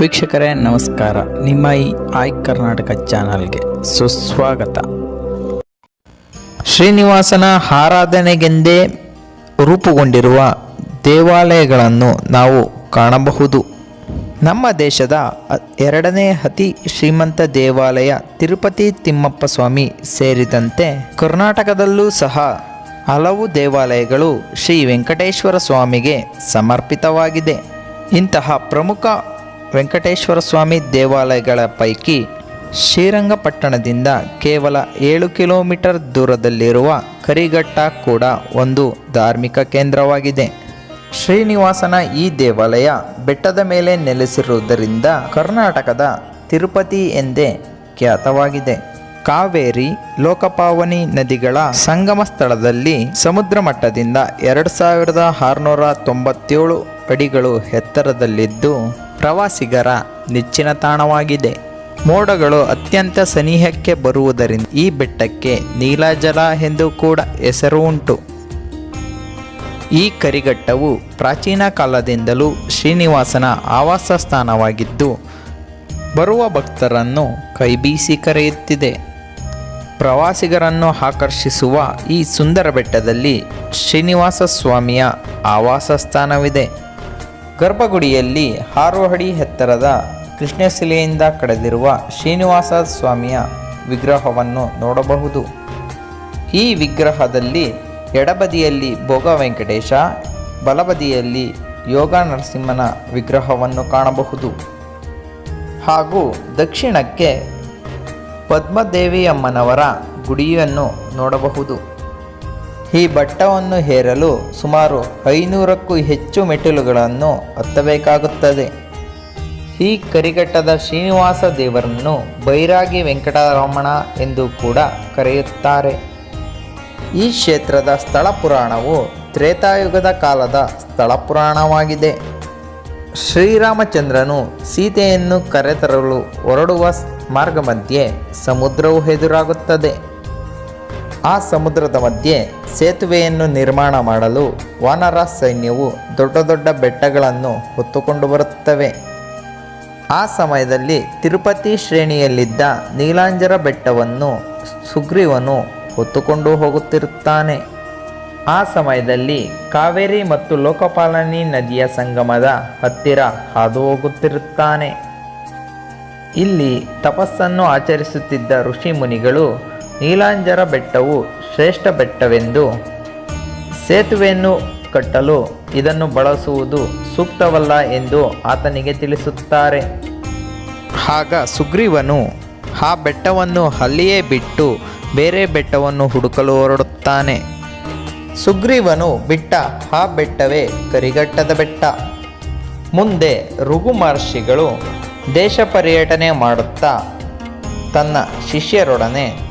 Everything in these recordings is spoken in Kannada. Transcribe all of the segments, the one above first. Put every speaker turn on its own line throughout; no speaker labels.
ವೀಕ್ಷಕರೇ, ನಮಸ್ಕಾರ. ನಿಮ್ಮ ಈ ಆಯ್ ಕರ್ನಾಟಕ ಚಾನಲ್ಗೆ ಸುಸ್ವಾಗತ. ಶ್ರೀನಿವಾಸನ ಆರಾಧನೆಗೆಂದೇ ರೂಪುಗೊಂಡಿರುವ ದೇವಾಲಯಗಳನ್ನು ನಾವು ಕಾಣಬಹುದು. ನಮ್ಮ ದೇಶದ ಎರಡನೇ ಅತಿ ಶ್ರೀಮಂತ ದೇವಾಲಯ ತಿರುಪತಿ ತಿಮ್ಮಪ್ಪ ಸ್ವಾಮಿ ಸೇರಿದಂತೆ ಕರ್ನಾಟಕದಲ್ಲೂ ಸಹ ಹಲವು ದೇವಾಲಯಗಳು ಶ್ರೀ ವೆಂಕಟೇಶ್ವರ ಸ್ವಾಮಿಗೆ ಸಮರ್ಪಿತವಾಗಿದೆ. ಇಂತಹ ಪ್ರಮುಖ ವೆಂಕಟೇಶ್ವರ ಸ್ವಾಮಿ ದೇವಾಲಯಗಳ ಪೈಕಿ ಶ್ರೀರಂಗಪಟ್ಟಣದಿಂದ ಕೇವಲ ಏಳು ಕಿಲೋಮೀಟರ್ ದೂರದಲ್ಲಿರುವ ಕರಿಘಟ್ಟ ಕೂಡ ಒಂದು ಧಾರ್ಮಿಕ ಕೇಂದ್ರವಾಗಿದೆ. ಶ್ರೀನಿವಾಸನ ಈ ದೇವಾಲಯ ಬೆಟ್ಟದ ಮೇಲೆ ನೆಲೆಸಿರುವುದರಿಂದ ಕರ್ನಾಟಕದ ತಿರುಪತಿ ಎಂದೇ ಖ್ಯಾತವಾಗಿದೆ. ಕಾವೇರಿ, ಲೋಕಪಾವನಿ ನದಿಗಳ ಸಂಗಮ ಸ್ಥಳದಲ್ಲಿ ಸಮುದ್ರ ಮಟ್ಟದಿಂದ ಎರಡು ಸಾವಿರದ ಆರುನೂರ ತೊಂಬತ್ತೇಳು ಅಡಿಗಳು ಎತ್ತರದಲ್ಲಿದ್ದು ಪ್ರವಾಸಿಗರ ನೆಚ್ಚಿನ ತಾಣವಾಗಿದೆ. ಮೋಡಗಳು ಅತ್ಯಂತ ಸನಿಹಕ್ಕೆ ಬರುವುದರಿಂದ ಈ ಬೆಟ್ಟಕ್ಕೆ ನೀಲಾಜಲ ಎಂದು ಕೂಡ ಹೆಸರು ಉಂಟು. ಈ ಕರಿಘಟ್ಟವು ಪ್ರಾಚೀನ ಕಾಲದಿಂದಲೂ ಶ್ರೀನಿವಾಸನ ಆವಾಸ ಸ್ಥಾನವಾಗಿದ್ದು, ಬರುವ ಭಕ್ತರನ್ನು ಕೈಬೀಸಿ ಕರೆಯುತ್ತಿದೆ. ಪ್ರವಾಸಿಗರನ್ನು ಆಕರ್ಷಿಸುವ ಈ ಸುಂದರ ಬೆಟ್ಟದಲ್ಲಿ ಶ್ರೀನಿವಾಸ ಸ್ವಾಮಿಯ ಆವಾಸ ಸ್ಥಾನವಿದೆ. ಗರ್ಭಗುಡಿಯಲ್ಲಿ ಹಾರೋಹಡಿ ಎತ್ತರದ ಕೃಷ್ಣಶಿಲೆಯಿಂದ ಕಡೆದಿರುವ ಶ್ರೀನಿವಾಸ ಸ್ವಾಮಿಯ ವಿಗ್ರಹವನ್ನು ನೋಡಬಹುದು. ಈ ವಿಗ್ರಹದಲ್ಲಿ ಎಡಬದಿಯಲ್ಲಿ ಭೋಗ ವೆಂಕಟೇಶ, ಬಲಬದಿಯಲ್ಲಿ ಯೋಗ ನರಸಿಂಹನ ವಿಗ್ರಹವನ್ನು ಕಾಣಬಹುದು. ಹಾಗೂ ದಕ್ಷಿಣಕ್ಕೆ ಪದ್ಮದೇವಿಯಮ್ಮನವರ ಗುಡಿಯನ್ನು ನೋಡಬಹುದು. ಈ ಬಟ್ಟವನ್ನು ಹೇರಲು ಸುಮಾರು ಐನೂರಕ್ಕೂ ಹೆಚ್ಚು ಮೆಟ್ಟಿಲುಗಳನ್ನು ಹತ್ತಬೇಕಾಗುತ್ತದೆ. ಈ ಕರಿಘಟ್ಟದ ಶ್ರೀನಿವಾಸ ದೇವರನ್ನು ಬೈರಾಗಿ ವೆಂಕಟರಮಣ ಎಂದು ಕೂಡ ಕರೆಯುತ್ತಾರೆ. ಈ ಕ್ಷೇತ್ರದ ಸ್ಥಳ ಪುರಾಣವು ತ್ರೇತಾಯುಗದ ಕಾಲದ ಸ್ಥಳ ಪುರಾಣವಾಗಿದೆ. ಶ್ರೀರಾಮಚಂದ್ರನು ಸೀತೆಯನ್ನು ಕರೆತರಲು ಹೊರಡುವ ಮಾರ್ಗ ಮಧ್ಯೆ ಸಮುದ್ರವು ಎದುರಾಗುತ್ತದೆ. ಆ ಸಮುದ್ರದ ಮಧ್ಯೆ ಸೇತುವೆಯನ್ನು ನಿರ್ಮಾಣ ಮಾಡಲು ವಾನರ ಸೈನ್ಯವು ದೊಡ್ಡ ದೊಡ್ಡ ಬೆಟ್ಟಗಳನ್ನು ಹೊತ್ತುಕೊಂಡು ಬರುತ್ತವೆ. ಆ ಸಮಯದಲ್ಲಿ ತಿರುಪತಿ ಶ್ರೇಣಿಯಲ್ಲಿದ್ದ ನೀಲಾಂಜರ ಬೆಟ್ಟವನ್ನು ಸುಗ್ರೀವನು ಹೊತ್ತುಕೊಂಡು ಹೋಗುತ್ತಿರುತ್ತಾನೆ. ಆ ಸಮಯದಲ್ಲಿ ಕಾವೇರಿ ಮತ್ತು ಲೋಕಪಾಲನಿ ನದಿಯ ಸಂಗಮದ ಹತ್ತಿರ ಹಾದು ಹೋಗುತ್ತಿರುತ್ತಾನೆ ಇಲ್ಲಿ ತಪಸ್ಸನ್ನು ಆಚರಿಸುತ್ತಿದ್ದ ಋಷಿ ಮುನಿಗಳು ನೀಲಾಂಜರ ಬೆಟ್ಟವು ಶ್ರೇಷ್ಠ ಬೆಟ್ಟವೆಂದು. ಸೇತುವೆಯನ್ನು ಕಟ್ಟಲು ಇದನ್ನು ಬಳಸುವುದು ಸೂಕ್ತವಲ್ಲ ಎಂದು ಆತನಿಗೆ ತಿಳಿಸುತ್ತಾರೆ. ಆಗ ಸುಗ್ರೀವನು ಆ ಬೆಟ್ಟವನ್ನು ಅಲ್ಲಿಯೇ ಬಿಟ್ಟು ಬೇರೆ ಬೆಟ್ಟವನ್ನು ಹುಡುಕಲು ಹೊರಡುತ್ತಾನೆ. ಸುಗ್ರೀವನು ಬಿಟ್ಟ ಆ ಬೆಟ್ಟವೇ ಕರಿಘಟ್ಟದ ಬೆಟ್ಟ. ಮುಂದೆ ಋಗು ಮಹರ್ಷಿಗಳು ದೇಶ ಪರ್ಯಟನೆ ಮಾಡುತ್ತಾ ತನ್ನ ಶಿಷ್ಯರೊಡನೆ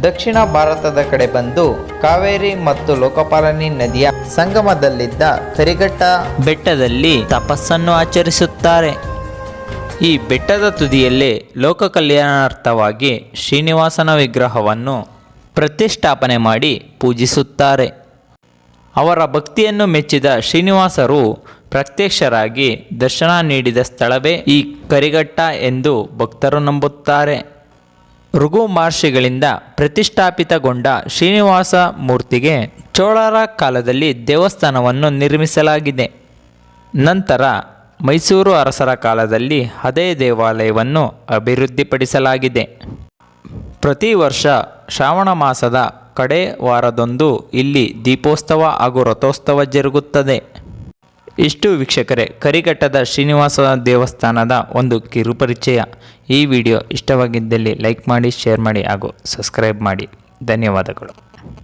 ದಕ್ಷಿಣ ಭಾರತದ ಕಡೆ ಬಂದು ಕಾವೇರಿ ಮತ್ತು ಲೋಕಪಾಲನಿ ನದಿಯ ಸಂಗಮದಲ್ಲಿದ್ದ ಕರಿಘಟ್ಟ ಬೆಟ್ಟದಲ್ಲಿ ತಪಸ್ಸನ್ನು ಆಚರಿಸುತ್ತಾರೆ. ಈ ಬೆಟ್ಟದ ತುದಿಯಲ್ಲೇ ಲೋಕ ಕಲ್ಯಾಣಾರ್ಥವಾಗಿ ಶ್ರೀನಿವಾಸನ ವಿಗ್ರಹವನ್ನು ಪ್ರತಿಷ್ಠಾಪನೆ ಮಾಡಿ ಪೂಜಿಸುತ್ತಾರೆ. ಅವರ ಭಕ್ತಿಯನ್ನು ಮೆಚ್ಚಿದ ಶ್ರೀನಿವಾಸರು ಪ್ರತ್ಯಕ್ಷರಾಗಿ ದರ್ಶನ ನೀಡಿದ ಸ್ಥಳವೇ ಈ ಕರಿಘಟ್ಟ ಎಂದು ಭಕ್ತರು ನಂಬುತ್ತಾರೆ. ಋಗು ಮಹರ್ಷಿಗಳಿಂದ ಪ್ರತಿಷ್ಠಾಪಿತಗೊಂಡ ಶ್ರೀನಿವಾಸ ಮೂರ್ತಿಗೆ ಚೋಳರ ಕಾಲದಲ್ಲಿ ದೇವಸ್ಥಾನವನ್ನು ನಿರ್ಮಿಸಲಾಗಿದೆ. ನಂತರ ಮೈಸೂರು ಅರಸರ ಕಾಲದಲ್ಲಿ ಅದೇ ದೇವಾಲಯವನ್ನು ಅಭಿವೃದ್ಧಿಪಡಿಸಲಾಗಿದೆ. ಪ್ರತಿ ವರ್ಷ ಶ್ರಾವಣ ಮಾಸದ ಕಡೆ ವಾರದೊಂದು ಇಲ್ಲಿ ದೀಪೋತ್ಸವ ಹಾಗೂ ರಥೋತ್ಸವ ಜರುಗುತ್ತದೆ. ಇಷ್ಟು ವೀಕ್ಷಕರೇ, ಕರಿಘಟ್ಟದ ಶ್ರೀನಿವಾಸ ದೇವಸ್ಥಾನದ ಒಂದು ಕಿರುಪರಿಚಯ. ಈ ವಿಡಿಯೋ ಇಷ್ಟವಾಗಿದ್ದಲ್ಲಿ ಲೈಕ್ ಮಾಡಿ ಶೇರ್ ಮಾಡಿ ಹಾಗೂ ಸಬ್ಸ್ಕ್ರೈಬ್ ಮಾಡಿ. ಧನ್ಯವಾದಗಳು.